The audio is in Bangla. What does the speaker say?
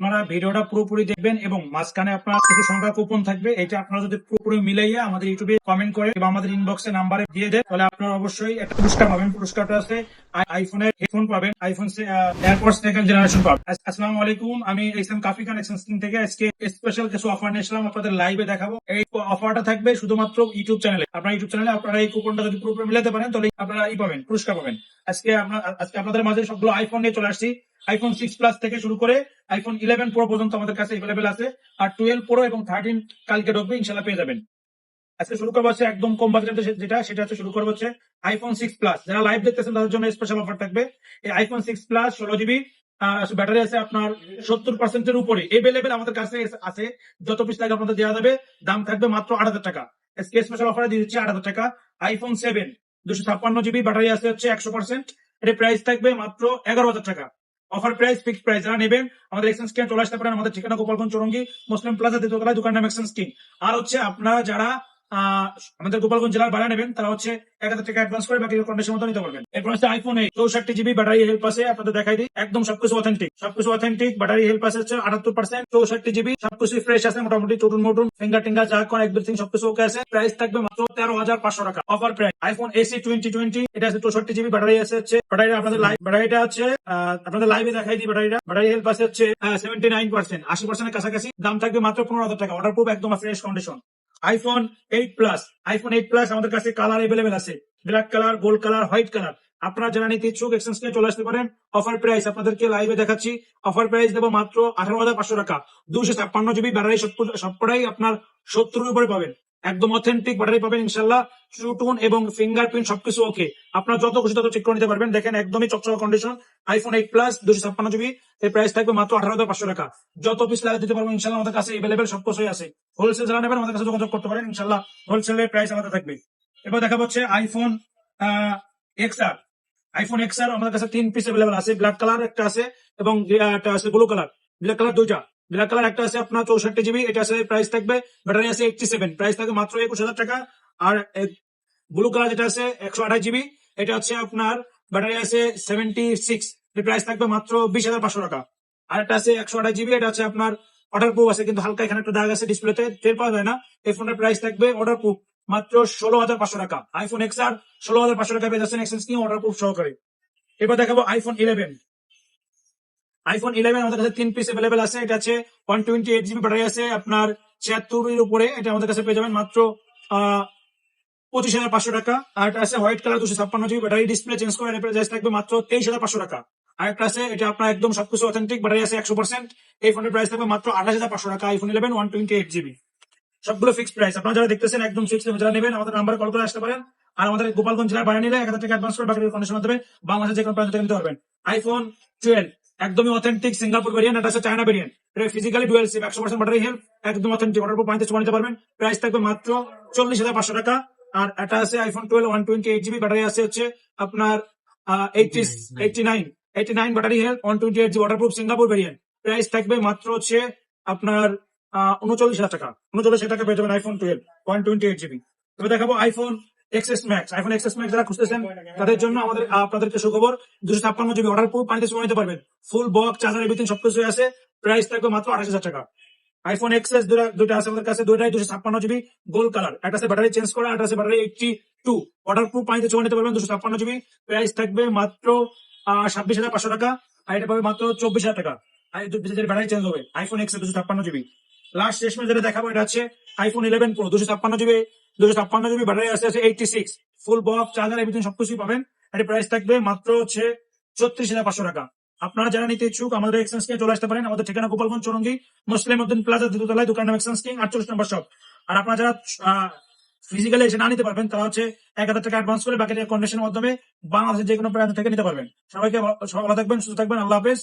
আপনারা ভিডিওটা পুরোপুরি দেখবেন এবং মাঝখানে আপনার কিছু সংখ্যা কুপন থাকবে, এটা আপনারা যদি পুরোপুরি মিলাইয়া আমাদের ইউটিউবে কমেন্ট করে বা আমাদের ইনবক্সে নাম্বারে দিয়ে দেন, তাহলে আপনারা অবশ্যই একটা পুরস্কার পাবেন। পুরস্কারটা আছে আইফোনের হেডফোন পাবেন আইফোন এয়ারপোর্ট সেকেন্ড জেনারেশন পাবেন। আস- আসসালামু আলাইকুম, আমি ইসলাম কাফি খান এক্সচেঞ্জ থেকে আজকে স্পেশাল কিছু অফার নিয়ে এসলাম আপনাদের লাইভে দেখাবো। এই অফারটা থাকবে শুধুমাত্র ইউটিউব চ্যানেলে আপনার ইউটিউব চ্যানেলে আপনারা এই কুপনটা যদি পুরোপুরি মিলাতে পারেন, তাহলে আপনারা ই পাবেন, পুরস্কার পাবেন। আজকে আপনার আজকে আপনাদের মাঝে সবগুলো আইফোন নিয়ে চলে আসছি। আইফোন সিক্স প্লাস থেকে শুরু করে আইফোন ইলেভেন প্রো পর্যন্ত আমাদের কাছে এভেলেবেল আছে। আর টুয়েলভ প্রো এবং থার্টিন কালকে ঢুকবে ইনশাল্লাহ পেয়ে যাবেন। আজকে শুরু করব হচ্ছে একদম কম বাজেটে যেটা, সেটা হচ্ছে শুরু করব হচ্ছে আইফোন সিক্স প্লাস যারা লাইভ দেখতেছেন, তাদের জন্য স্পেশাল অফার থাকবে। এই আইফোন সিক্স প্লাস ষোলো জিবি ব্যাটারি আছে আপনার সত্তর পার্সেন্টের উপরে। এভেলেবেল আমাদের কাছে আছে। যত পিস লাগে আপনাদের দেওয়া যাবে। দাম থাকবে মাত্র আট হাজার টাকা। আজকে স্পেশাল অফারে দিয়ে দিচ্ছে আট হাজার টাকা। আইফোন সেভেন দুশো ছাপ্পান্ন জিবি ব্যাটারি আছে হচ্ছে একশো পার্সেন্ট এর প্রাইস থাকবে মাত্র এগারো হাজার টাকা। অফার প্রাইস ফিক্সড প্রাইস যারা নেবেন, আমাদের এক্সচেঞ্জ কিনে চলে আসতে পারেন, আমাদের ঠিকানা গোপালগঞ্জ চরঙ্গি, মুসলিম প্লাজা দ্বিতীয়তলায় দোকান নাম এক্সচেঞ্জ স্কিম আর হচ্ছে আপনারা যারা আমাদের গোপালগঞ্জ জেলার ভাড়া নেবেন, তারা হচ্ছে এক হাজার টাকা অ্যাডভান্স করে বাকি কন্ডিশন মতো নিতে পারবেন। এরপর হচ্ছে আইফোন এই চৌষট্টি জিবি ব্যাটারি হেল্প আছে আপনাদের দেখাই দিই। একদম সবকিছু অথেন্টিক সবকিছু অথেন্টিক ব্যাটারি হেল্প আছে হচ্ছে আটাত্তর পার্সেন্ট চৌষট্টি জিবি সবকিছু ফ্রেশ আছে মোটামুটি চটুন মোটুন ফিঙ্গার টিঙ্গার যা কোন এভরিথিং সবকিছু ওকে আছে। প্রাইস থাকবে মাত্র তেরো হাজার পাঁচশো টাকা। Offer price iPhone SE twenty twenty এটা আছে চৌষট্টি জিবি ব্যাটারি আছে হচ্ছে ব্যাটারি আপনাদের লাইভ ব্যাটারিটা হচ্ছে আপনাদের লাইভে দেখাই দিই ব্যাটারিটা ব্যাটারি হেল্প আছে হচ্ছে সেভেন্টি নাইন পার্সেন্ট আশি পার্সেন্টের কাছাকাছি। দাম থাকবে মাত্র পনেরো হাজার টাকা। অর্ডার প্রুফ একদম fresh condition iPhone eight plus iPhone eight plus আমাদের কাছে কালার এভেলেবেল আছে। Black colour gold colour white colour আপনারা যারা নিতে ইচ্ছুক এক্সচেঞ্জ নিয়ে চলে আসতে পারেন। অফার প্রাইস আপনাদেরকে লাইভে দেখাচ্ছি। অফার প্রাইস দেবো মাত্র আঠারো হাজার পাঁচশো টাকা। দুশো ছাপ্পান্ন জিবি ব্যাটারি সবকটাই আপনার সত্তরের উপরে পাবেন। একদম অথেন্টিক ব্যাটারি পাবেন ইনশাল্লাহ ট্রুটোন এবং ফিঙ্গারপ্রিন্ট সবকিছু ওকে আপনার যত খুশি তত চেক করে নিতে পারবেন। দেখেন একদমই চকচকা কন্ডিশন আইফোন এইট প্লাস দুশো ছাপ্পান্ন জিবি এর প্রাইস থাকবে মাত্র আঠারো হাজার পাঁচশো টাকা। যত পিস লাগে দিতে পারবেন ইনশাল্লাহ আমাদের কাছে এভেলেবেল সব কিছুই আছে। হোলসেল যারা নেবেন, আমাদের কাছে যোগাযোগ করতে পারেন ইনশাল্লাহ হোলসেলের প্রাইস আমাদের থাকবে। এবার দেখা হচ্ছে আইফোন এক্সআর আইফোন এক্সআর আমাদের কাছে তিন পিস অ্যাভেলেবল আছে। ব্ল্যাক কালার একটা আছে এবং একটা আছে ব্লু কালার ব্ল্যাক কালার দুইটা। ব্ল্যাক কালার একটা আছে আপনার চৌষট্টি জিবি এটা আছে প্রাইস থাকবে ব্যাটারি আছে এইটটি সেভেন প্রাইস থাকবে মাত্র একুশ হাজার টাকা। আর ব্লু কালার যেটা আছে, একশো আঠাশ জিবি এটা হচ্ছে আপনার ব্যাটারি আছে সেভেন্টি সিক্স প্রাইস থাকবে মাত্র বিশ হাজার পাঁচশো টাকা। আর একটা আছে একশো আঠাশ জিবি এটা হচ্ছে আপনার অর্ডার প্রুফ আছে, কিন্তু হালকা এখানে একটা দাগ আছে ডিসপ্লেতে টের পাওয়া যায় না। এই ফোনের প্রাইস থাকবে অর্ডার প্রুফ মাত্র ষোলো হাজার পাঁচশো টাকা। আইফোন এক্স আর ষোলো হাজার পাঁচশো টাকা পেয়ে যাচ্ছেন এক্সচেঞ্জ নিয়ে অর্ডার প্রুফ সহকারে। এবার দেখাবো আইফোন ইলেভেন আইফোন ইলেভেন আমাদের কাছে তিন পিস অ্যাভেলেবেল আছে। এটা আছে one twenty eight GB battery আছে। আপনার ছিয়াত্তরের উপরে এটা আমাদের কাছে পেয়ে যাবেন মাত্র পঁচিশ হাজার পাঁচশো টাকা। আর একটা আছে হোয়াইট কালার দুশো ছাপ্পান্ন জিবি ব্যাটারি ডিসপ্লে চেঞ্জ করে প্রাইস থাকবে মাত্র তেইশ হাজার পাঁচশো টাকা। আর একটা আছে, এটা আপনার একদম সবকিছু অথেন্টিক ব্যাটারি আছে একশো পার্সেন্ট এই ফোনের প্রাইস থাকবে মাত্র আঠাশ হাজার পাঁচশো টাকা iPhone eleven one twenty eight GB সবগুলো ফিক্সড প্রাইস আপনারা যারা দেখতেছেন একদম ফিক্সড যারা নেবেন, আমাদের নাম্বার কল করে আসতে পারেন। আর আমাদের গোপালগঞ্জ জেলার বাইরে নিলে এক হাজার টাকা অ্যাডভান্স করে বাকি কন্ডিশন মাধ্যমে বাংলাদেশের যে কোনো প্রান্ত নিতে পারবেন। আইফোন টুয়েলভ একদমই অথেন্টিক সিঙ্গাপুর ভেরিয়েন্ট এটা হচ্ছে চায়না ভেরিয়েন্ট এটা ফিজিক্যালি ডুয়েল সিম একশো পার্সেন্ট ব্যাটারি একদম অথেন্টিক অর্ডার পয়েন্ট চলে নিতে পারবেন। প্রাইস থাকবে মাত্র চল্লিশ হাজার পাঁচশো টাকা। আর এটা আছে iPhone twelve one twenty eight GB battery আছে হচ্ছে আপনার eighty eighty nine eighty nine battery health one twenty eight GB waterproof Singapore variant price থাকবে মাত্র হচ্ছে আপনার উনচল্লিশ হাজার টাকা। উনচল্লিশ হাজার টাকা পেয়ে যাবেন iPhone twelve one twenty eight GB তবে দেখাবো iPhone XS Max iPhone XS Max যারা খুঁজতেছেন, তাদের জন্য আমাদের আপনাদেরকে সুখবর, দুশো ছাপ্পান্ন জিবি অর্ডার পানিতে সময় নিতে পারবেন। ফুল বক্স চার্জার সবকিছু আছে। প্রাইস থাকবে মাত্র আঠাশ হাজার টাকা। আইফোন এক্সএস আছে আমাদের কাছে, দুইটাই দুশো ছাপ্পান্ন জিবি কালার একটা আছে ব্যাটারি চেঞ্জ করা, একটা আছে ব্যাটারি টু অর্ডার পানিতে সময় নিতে পারবেন দুশো ছাপ্পান্ন জিবি প্রাইস থাকবে মাত্র ছাব্বিশ হাজার পাঁচশো টাকা। আর এটা পাবে মাত্র চব্বিশ হাজার টাকা। ব্যাটারি চেঞ্জ হবে। আইফোন এক্স দুশো ছাপ্পান্ন জিবি লাস্ট শেষমেশ যেটা দেখাবো, এটা হচ্ছে আইফোন ইলেভেন প্রো দুশো ছাপ্পান্ন জিবি দুশো ছাপ্পান্ন জিবি ব্যাটারি আছে eighty six full box charger সবকিছুই পাবেন। এর প্রাইস থাকবে মাত্র হচ্ছে ছত্রিশ হাজার পাঁচশো টাকা। আপনারা যারা নিতে ইচ্ছুক, আমাদের নিয়ে চলে আসতে পারেন। আমাদের ঠিকানা গোপালগঞ্জ চরঙ্গি, মুসলিম উদ্দিন প্লাজা দ্বিতীয়তলায় দোকান নাম এক্সচেঞ্জ কিং আটচল্লিশ নম্বর শপ আর আপনারা যারা ফিজিক্যালি এসে না নিতে পারবেন, তারা হচ্ছে এক হাজার টাকা অ্যাডভান্স করে বাকি কন্ডিশনের মাধ্যমে বাংলাদেশের যে কোনো প্রান্ত থেকে নিতে পারবেন। সবাইকে সবাই ভালো থাকবেন, সুস্থ থাকবেন, আল্লাহ হাফেজ।